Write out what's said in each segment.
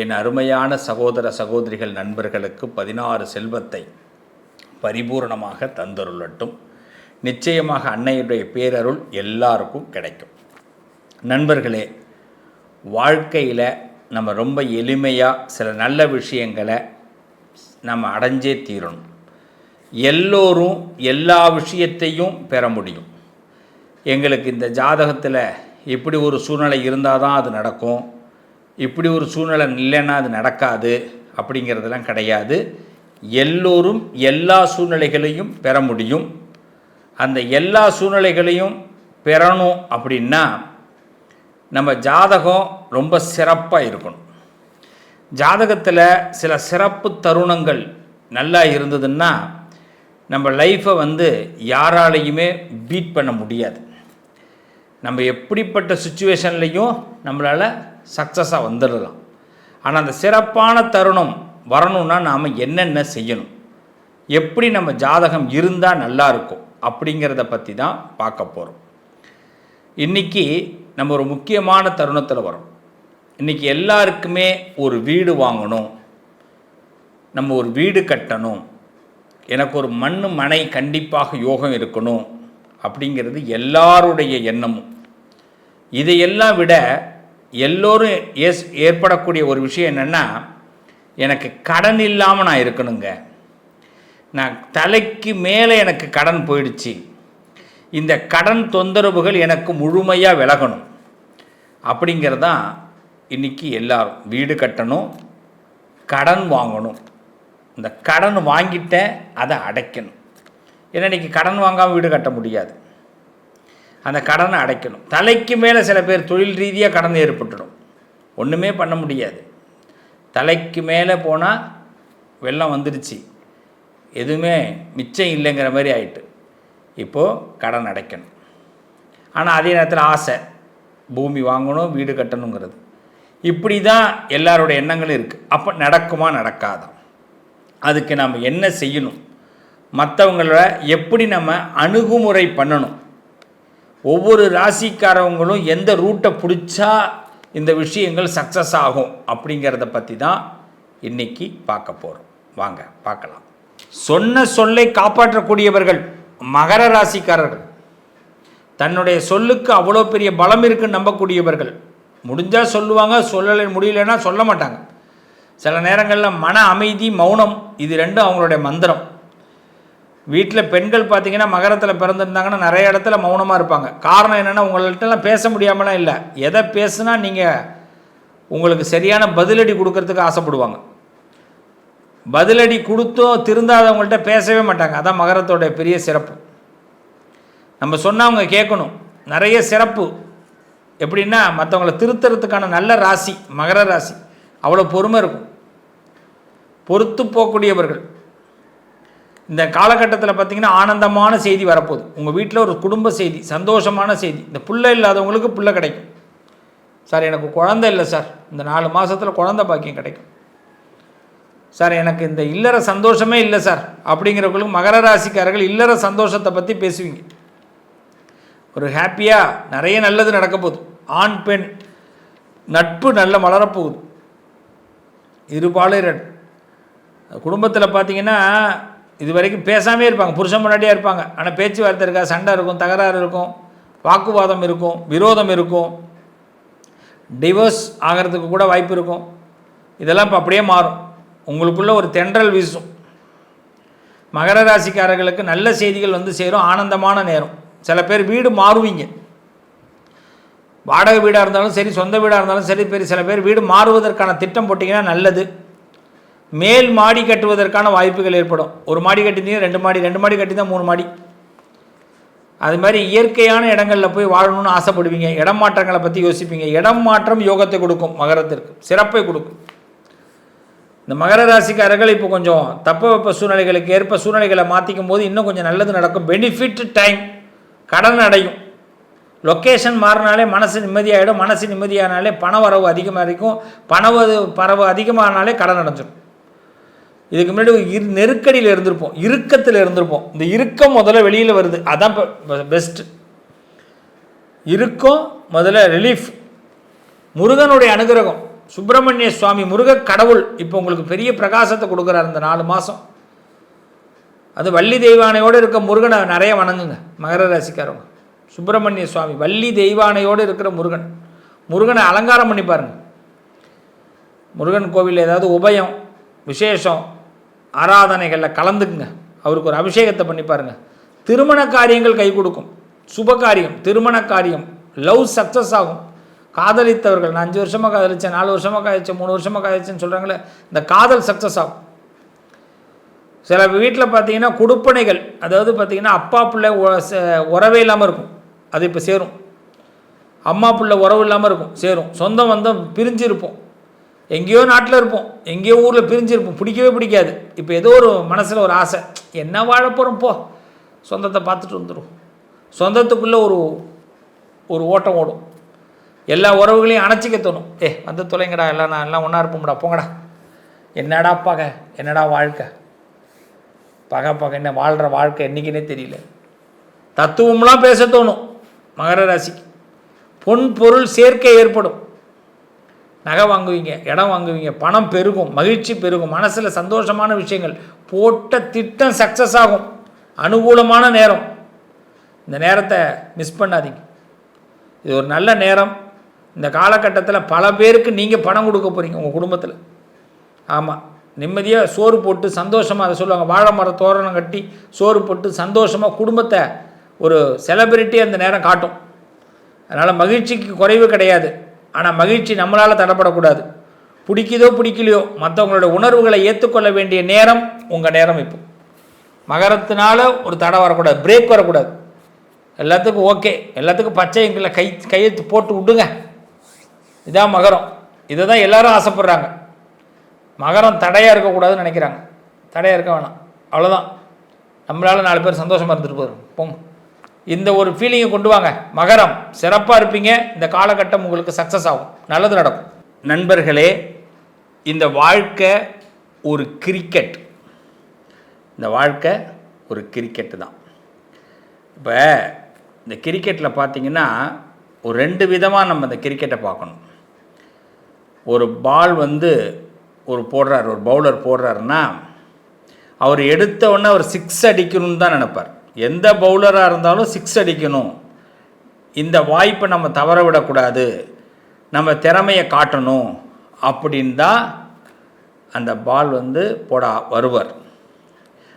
என் அருமையான சகோதர சகோதரிகள் நண்பர்களுக்கு பதினாறு செல்வத்தை பரிபூரணமாக தந்தருளட்டும். நிச்சயமாக அன்னையுடைய பேரருள் எல்லாருக்கும் கிடைக்கும். நண்பர்களே வாழ்க்கையில் நம்ம ரொம்ப எளிமையாக சில நல்ல விஷயங்களை நம்ம அடைஞ்சே தீரணும். எல்லோரும் எல்லா விஷயத்தையும் பெற முடியும். எங்களுக்கு இந்த ஜாதகத்தில் இப்படி ஒரு சூழ்நிலை இருந்தால் தான் அது நடக்கும். இப்படி ஒரு சூழ்நிலை இல்லைன்னா அது நடக்காது அப்படிங்கிறதெல்லாம் கிடையாது. எல்லோரும் எல்லா சூழ்நிலைகளையும் பெற முடியும். அந்த எல்லா சூழ்நிலைகளையும் பெறணும் அப்படின்னா நம்ம ஜாதகம் ரொம்ப சிறப்பாக இருக்கணும். ஜாதகத்தில் சில சிறப்பு தருணங்கள் நல்லா இருந்ததுன்னா நம்ம லைஃப்பை வந்து யாராலையுமே பீட் பண்ண முடியாது. நம்ம எப்படிப்பட்ட சுச்சுவேஷன்லேயும் நம்மளால் சக்ஸஸாக வந்துடலாம். ஆனால் அந்த சிறப்பான தருணம் வரணும்னா நாம் என்னென்ன செய்யணும்? எப்படி நம்ம ஜாதகம் இருந்தால் நல்லாயிருக்கும் அப்படிங்கிறத பற்றி தான் பார்க்க போகிறோம் இன்றைக்கி நம்ம ஒரு முக்கியமான தருணத்தில் வரோம் இன்றைக்கி எல்லாருக்குமே ஒரு வீடு வாங்கணும். நம்ம ஒரு வீடு கட்டணும். எனக்கு ஒரு மண் மனை கண்டிப்பாக யோகம் இருக்கணும். அப்படிங்கிறது எல்லாருடைய எண்ணமும். இதையெல்லாம் விட எல்லோரும் ஏஸ் ஏற்படக்கூடிய ஒரு விஷயம் என்னென்னா எனக்கு கடன் இல்லாமல் நான் இருக்கணுங்க. நான் தலைக்கு மேலே எனக்கு கடன் போயிடுச்சு. இந்த கடன் தொந்தரவுகள் எனக்கு முழுமையாக விலகணும். அப்படிங்கிறதான் இன்றைக்கி எல்லோரும். வீடு கட்டணும் கடன் வாங்கணும். இந்த கடன் வாங்கிட்டேன் அதை அடைக்கணும். ஏன்னா இன்றைக்கி கடன் வாங்காமல் வீடு கட்ட முடியாது. அந்த கடனை அடைக்கணும். தலைக்கு மேலே சில பேர் தொழில் ரீதியாக கடன் ஏற்பட்டுடும். ஒன்றுமே பண்ண முடியாது. தலைக்கு மேலே போனால் வெள்ளம் வந்துடுச்சு எதுவுமே மிச்சம் இல்லைங்கிற மாதிரி ஆயிட்டு. இப்போது கடன் அடைக்கணும். ஆனால் அதே நேரத்தில் ஆசை. பூமி வாங்கணும் வீடு கட்டணுங்கிறது. இப்படி தான் எல்லாரோட எண்ணங்களும் இருக்குது அப்போ நடக்குமா நடக்காதா? அதுக்கு நம்ம என்ன செய்யணும்? மற்றவங்கள எப்படி நம்ம அணுகுமுறை பண்ணணும்? ஒவ்வொரு ராசிக்காரவங்களும் எந்த ரூட்டை பிடிச்சா இந்த விஷயங்கள் சக்ஸஸ் ஆகும் அப்படிங்கிறத பற்றி தான் இன்றைக்கி பார்க்க போகிறோம் வாங்க பார்க்கலாம். சொன்ன சொல்லை காப்பாற்றக்கூடியவர்கள் மகர ராசிக்காரர்கள். தன்னுடைய சொல்லுக்கு அவ்வளோ பெரிய பலம் இருக்குன்னு நம்பக்கூடியவர்கள். முடிஞ்சால் சொல்லுவாங்க சொல்லலை முடியலன்னா சொல்ல மாட்டாங்க. சில நேரங்களில் மன அமைதி மௌனம் இது ரெண்டும் அவங்களுடைய மந்திரம். வீட்டில் பெண்கள் பார்த்தீங்கன்னா மகரத்தில் பிறந்திருந்தாங்கன்னா நிறைய இடத்துல மௌனமாக இருப்பாங்க. காரணம் என்னென்னா உங்கள்கிட்டலாம் பேச முடியாமலாம் இல்லை. எதை பேசுனா நீங்கள் உங்களுக்கு சரியான பதிலடி கொடுக்கறதுக்கு ஆசைப்படுவாங்க. பதிலடி கொடுத்தும் திருந்தாதவங்கள்ட்ட பேசவே மாட்டாங்க. அதான் மகரத்தோடைய பெரிய சிறப்பு. நம்ம சொன்னால் அவங்க கேட்கணும். நிறைய சிறப்பு. எப்படின்னா மற்றவங்களை திருத்துறதுக்கான நல்ல ராசி மகர ராசி. அவ்வளோ பொறுமை இருக்கும். பொறுத்து போகக்கூடியவர்கள். இந்த காலகட்டத்தில் பார்த்திங்கன்னா ஆனந்தமான செய்தி வரப்போகுது. உங்கள் வீட்டில் ஒரு குடும்ப செய்தி சந்தோஷமான செய்தி. இந்த புள்ள இல்லாதவங்களுக்கு புள்ள கிடைக்கும். சார் எனக்கு குழந்தை இல்லை சார். இந்த நாலு மாதத்தில் குழந்தை பாக்கியம் கிடைக்கும். சார் எனக்கு இந்த இல்லற சந்தோஷமே இல்லை சார். அப்படிங்கிறவங்களுக்கு மகர ராசிக்காரர்கள் இல்லற சந்தோஷத்தை பற்றி பேசுவீங்க. ஒரு ஹாப்பியாக நிறைய நல்லது நடக்க போகுது. ஆண் பெண் நட்பு நல்ல மலரப்போகுது. இருபாலர் குடும்பத்தில் பார்த்தீங்கன்னா இது வரைக்கும் பேசாமே இருப்பாங்க. புருஷன் முன்னாடியே இருப்பாங்க. ஆனால் பேச்சுவார்த்தை இருக்கா? சண்டை இருக்கும் தகராறு இருக்கும் வாக்குவாதம் இருக்கும் விரோதம் இருக்கும். டிவோர்ஸ் ஆகிறதுக்கு கூட வாய்ப்பு இருக்கும். இதெல்லாம் இப்போ அப்படியே மாறும். உங்களுக்குள்ள ஒரு தென்றல் வீசும். மகர ராசிக்காரர்களுக்கு நல்ல செய்திகள் வந்து சேரும். ஆனந்தமான நேரம். சில பேர் வீடு மாறுவீங்க. வாடகை வீடாக இருந்தாலும் சரி சொந்த வீடாக இருந்தாலும் சரி பெரிய சில பேர் வீடு மாறுவதற்கான திட்டம் போட்டிங்கன்னா நல்லது. மேல் மாடி கட்டுவதற்கான வாய்ப்புகள் ஏற்படும். ஒரு மாடி கட்டினீங்க ரெண்டு மாடி ரெண்டு மாடி கட்டி தான் மூணு மாடி. அது மாதிரி இயற்கையான இடங்களில் போய் வாழணும்னு ஆசைப்படுவீங்க. இடம் மாற்றங்களை பற்றி யோசிப்பீங்க. இடம் மாற்றம் யோகத்தை கொடுக்கும் மகரத்திற்கு. சிறப்பை கொடுக்கும். இந்த மகர ராசிக்காரர்கள் இப்போ கொஞ்சம் தப்ப வெப்ப சூழ்நிலைகளுக்கு ஏற்ப சூழ்நிலைகளை மாற்றிக்கும் போது இன்னும் கொஞ்சம் நல்லது நடக்கும். பெனிஃபிட் டைம் கடன் அடையும். லொக்கேஷன் மாறினாலே மனசு நிம்மதியாகிடும் மனசு நிம்மதியானாலே பண வரவு அதிகமாக இருக்கும். பணவது பரவு அதிகமானாலே கடன் அடைஞ்சிடும் இதுக்கு முன்னாடி இரு நெருக்கடியில் இருந்திருப்போம் இறுக்கத்தில் இருந்திருப்போம். இந்த இறுக்கம் முதல்ல வெளியில் வருது. அதான் பெஸ்ட்டு இறுக்கம் முதல்ல ரிலீஃப் முருகனுடைய அனுகிரகம். சுப்பிரமணிய சுவாமி முருக கடவுள் இப்போ உங்களுக்கு பெரிய பிரகாசத்தை கொடுக்குறார் இந்த நாலு மாதம் அது வள்ளி தெய்வானையோடு இருக்க முருகனை நிறைய வணங்குங்க மகர ராசிக்காரவங்க. சுப்பிரமணிய சுவாமி வள்ளி தெய்வானையோடு இருக்கிற முருகன். முருகனை அலங்காரம் பண்ணி பாருங்க. முருகன் கோவிலில் ஏதாவது உபயம் விசேஷம் ஆராதனைகளில் கலந்துக்குங்க. அவருக்கு ஒரு அபிஷேகத்தை பண்ணி பாருங்கள் திருமண காரியங்கள் கை கொடுக்கும். சுப காரியம் திருமண காரியம் லவ் சக்ஸஸ் ஆகும். காதலித்தவர்கள் நான் அஞ்சு வருஷமாக காதலிச்சேன் நாலு வருஷமாக காதலிச்சேன் மூணு வருஷமாக காதலிச்சேன்னு சொல்கிறாங்களே இந்த காதல் சக்ஸஸ் ஆகும். சில வீட்டில் பார்த்தீங்கன்னா கொடுப்பனைகள் அதாவது பார்த்தீங்கன்னா அப்பா பிள்ளை உறவே இல்லாமல் இருக்கும். அது இப்போ சேரும். அம்மா பிள்ளை உறவு இல்லாமல் இருக்கும் சேரும். சொந்தம் வந்தம் பிரிஞ்சு இருப்போம் எங்கேயோ நாட்டில் இருப்போம் எங்கேயோ ஊரில் பிரிஞ்சு இருப்போம் பிடிக்கவே பிடிக்காது. இப்போ ஏதோ ஒரு மனசில் ஒரு ஆசை என்ன வாழ போகிறோம் போ. சொந்தத்தை பார்த்துட்டு வந்துடும் சொந்தத்துக்குள்ளே ஒரு ஒரு ஓட்டம் ஓடும். எல்லா உறவுகளையும் அணைச்சிக்க தோணும். ஏ வந்து தொலைங்கடா எல்லாம் நான் எல்லாம் ஒன்றா இருப்போம்டா போங்கடா. என்னடா பகை என்னடா வாழ்க்கை? பகை பகை என்ன வாழ்கிற வாழ்க்கை என்றைக்குன்னே தெரியல. தத்துவம்லாம் பேச தோணும் மகர ராசிக்கு. பொன் பொருள் சேர்க்கை ஏற்படும். நகை வாங்குவீங்க இடம் வாங்குவீங்க பணம் பெருகும் மகிழ்ச்சி பெருகும் மனசில் சந்தோஷமான விஷயங்கள். போட்ட திட்டம் சக்ஸஸ் ஆகும். அனுகூலமான நேரம். இந்த நேரத்தை மிஸ் பண்ணாதீங்க. இது ஒரு நல்ல நேரம். இந்த காலகட்டத்தில் பல பேருக்கு நீங்கள் பணம் கொடுக்க போகிறீங்க உங்கள் குடும்பத்தில். ஆமாம் நிம்மதியாக சோறு போட்டு சந்தோஷமாக அதை சொல்லுவாங்க வாழை மர தோரணம் கட்டி சோறு போட்டு சந்தோஷமாக குடும்பத்தை ஒரு செலிபிரிட்டி அந்த நேரம் காட்டும். அதனால் மகிழ்ச்சிக்கு குறைவு கிடையாது. ஆனால் மகிழ்ச்சி நம்மளால் தடப்படக்கூடாது பிடிக்குதோ பிடிக்கலையோ மற்றவங்களோட உணர்வுகளை ஏற்றுக்கொள்ள வேண்டிய நேரம் உங்கள் நேரம் இப்போ. மகரத்தினால ஒரு தடை வரக்கூடாது பிரேக் வரக்கூடாது. எல்லாத்துக்கும் ஓகே எல்லாத்துக்கும் பச்சை எங்களை கை கையெழுத்து போட்டு விடுங்க. இதான் மகரம். இதை தான் எல்லாரும் ஆசைப்படுறாங்க. மகரம் தடையாக இருக்கக்கூடாதுன்னு நினைக்கிறாங்க. தடையாக இருக்க வேணாம். அவ்வளோதான் நம்மளால் நாலு பேர் சந்தோஷமாக இருந்துட்டு போகிறோம் போங்க. இந்த ஒரு ஃபீலிங்கை கொண்டு வாங்க. மகரம். சிறப்பாக இருப்பீங்க. இந்த காலகட்டம் உங்களுக்கு சக்ஸஸ் ஆகும். நல்லது நடக்கும். நண்பர்களே இந்த வாழ்க்கை ஒரு கிரிக்கெட் இந்த வாழ்க்கை ஒரு கிரிக்கெட்டு தான். இப்போ இந்த கிரிக்கெட்டில் பார்த்தீங்கன்னா ஒரு ரெண்டு விதமாக நம்ம இந்த கிரிக்கெட்டை பார்க்கணும். ஒரு பால் வந்து ஒரு போடுறார் ஒரு பவுலர் போடுறாருன்னா அவர் எடுத்த உடனே அவர் சிக்ஸ் அடிக்கணும்னு தான் நினைப்பார். எந்த பவுலராக இருந்தாலும் சிக்ஸ் அடிக்கணும். இந்த வாய்ப்பை நம்ம தவற விடக்கூடாது. நம்ம திறமையை காட்டணும். அப்படின்னு தான் அந்த பால் வந்து போட வருவார்.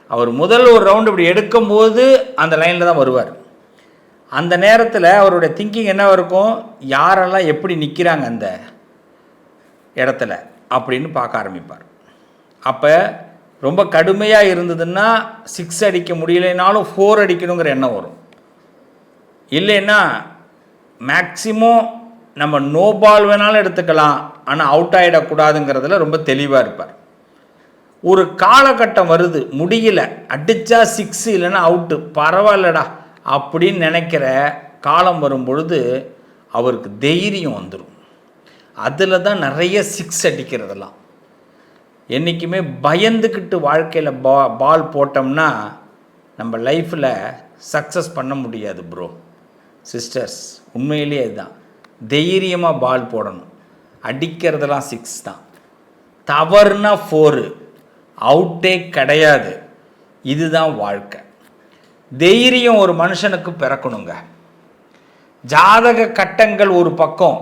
அவர் முதல் ஒரு ரவுண்டு இப்படி எடுக்கும்போது அந்த லைனில் தான் வருவார். அந்த நேரத்தில் அவருடைய திங்கிங் என்ன இருக்கும்? யாரெல்லாம் எப்படி நிற்கிறாங்க அந்த இடத்துல? அப்படின்னு பார்க்க ஆரம்பிப்பார். அப்போ ரொம்ப கடுமையாக இருந்ததுன்னா சிக்ஸ் அடிக்க முடியலைனாலும் ஃபோர் அடிக்கணுங்கிற எண்ணம் வரும். இல்லைன்னா மேக்சிமம் நம்ம நோ பால் வேணாலும் எடுத்துக்கலாம். ஆனால் அவுட் ஆகிடக்கூடாதுங்கிறதுல ரொம்ப தெளிவாக இருப்பார். ஒரு காலகட்டம் வருது முடியல அடித்தா சிக்ஸ் இல்லைன்னா அவுட்டு பரவாயில்லடா அப்படின்னு நினைக்கிற காலம் வரும் பொழுது அவருக்கு தைரியம் வந்துடும் அதில் தான் நிறைய சிக்ஸ் அடிக்கிறதெல்லாம். என்றைக்குமே பயந்துக்கிட்டு வாழ்க்கையில் பா பால் போட்டோம்னா நம்ம லைஃப்பில் சக்ஸஸ் பண்ண முடியாது ப்ரோ சிஸ்டர்ஸ் உண்மையிலேயே அதுதான் தைரியமாக பால் போடணும். அடிக்கிறதெல்லாம் சிக்ஸ் தான். தவறுனா ஃபோரு அவுட்டே கிடையாது. இதுதான் வாழ்க்கை. தைரியம் ஒரு மனுஷனுக்கு பிறக்கணுங்க. ஜாதக கட்டங்கள் ஒரு பக்கம்.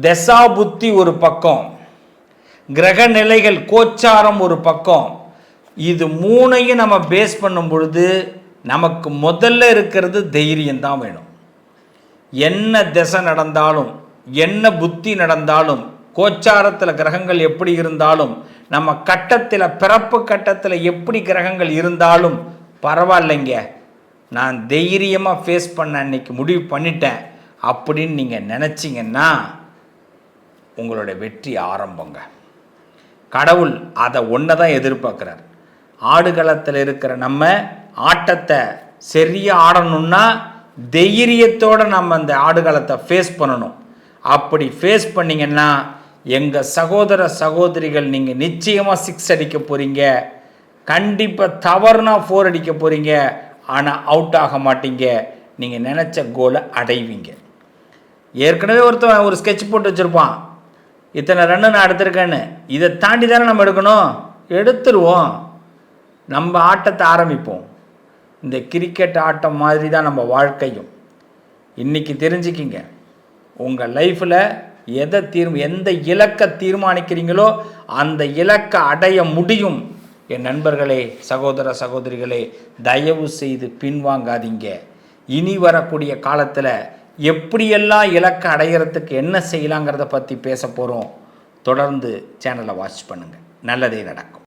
தசா புத்தி ஒரு பக்கம். கிரக நிலைகள் கோச்சாரம் ஒரு பக்கம். இது மூணையும் நம்ம பேஸ் பண்ணும் பொழுது நமக்கு முதல்ல இருக்கிறது தைரியம் தான் வேணும். என்ன திசை நடந்தாலும் என்ன புத்தி நடந்தாலும் கோச்சாரத்தில் கிரகங்கள் எப்படி இருந்தாலும் நம்ம கட்டத்தில் பிறப்பு கட்டத்தில் எப்படி கிரகங்கள் இருந்தாலும் பரவாயில்லைங்க. நான் தைரியமாக ஃபேஸ் பண்ண அன்னைக்கு முடிவு பண்ணிட்டேன். அப்படின்னு நீங்கள் நினச்சிங்கன்னா உங்களோட வெற்றி ஆரம்பங்க. கடவுள் அதை ஒன்றை தான் எதிர்பார்க்குறார். ஆடுகளத்தில் இருக்கிற நம்ம ஆட்டத்தை சரியாக ஆடணும்னா தைரியத்தோடு நம்ம அந்த ஆடுகளத்தை ஃபேஸ் பண்ணணும். அப்படி ஃபேஸ் பண்ணிங்கன்னா எங்கள் சகோதர சகோதரிகள் நீங்கள் நிச்சயமாக சிக்ஸ் அடிக்க போகிறீங்க கண்டிப்பாக தவறுனா ஃபோர் அடிக்க போகிறீங்க ஆனால் அவுட் ஆக மாட்டீங்க. நீங்கள் நினச்ச கோலை அடைவீங்க. ஏற்கனவே ஒருத்தன் ஒரு ஸ்கெட்ச் போட்டு வச்சுருப்பான். இத்தனை ரன்னு நான் எடுத்திருக்கேன்னு. இதை தாண்டி தானே நம்ம எடுக்கணும்? எடுத்துருவோம். நம்ம ஆட்டத்தை ஆரம்பிப்போம். இந்த கிரிக்கெட் ஆட்டம் மாதிரி தான் நம்ம வாழ்க்கையும். இன்றைக்கி தெரிஞ்சுக்கிங்க. உங்கள் லைஃப்பில் எதை தீர் எந்த இலக்கை தீர்மானிக்கிறீங்களோ அந்த இலக்கை அடைய முடியும். என் நண்பர்களே சகோதர சகோதரிகளே தயவு செய்து பின்வாங்காதீங்க. இனி வரக்கூடிய காலத்தில் எப்படியெல்லாம் இலக்கை அடையிறதுக்கு என்ன செய்யலாங்கிறத பற்றி பேச போகிறோம் தொடர்ந்து சேனலை வாட்ச் பண்ணுங்கள் நல்லதே நடக்கும்.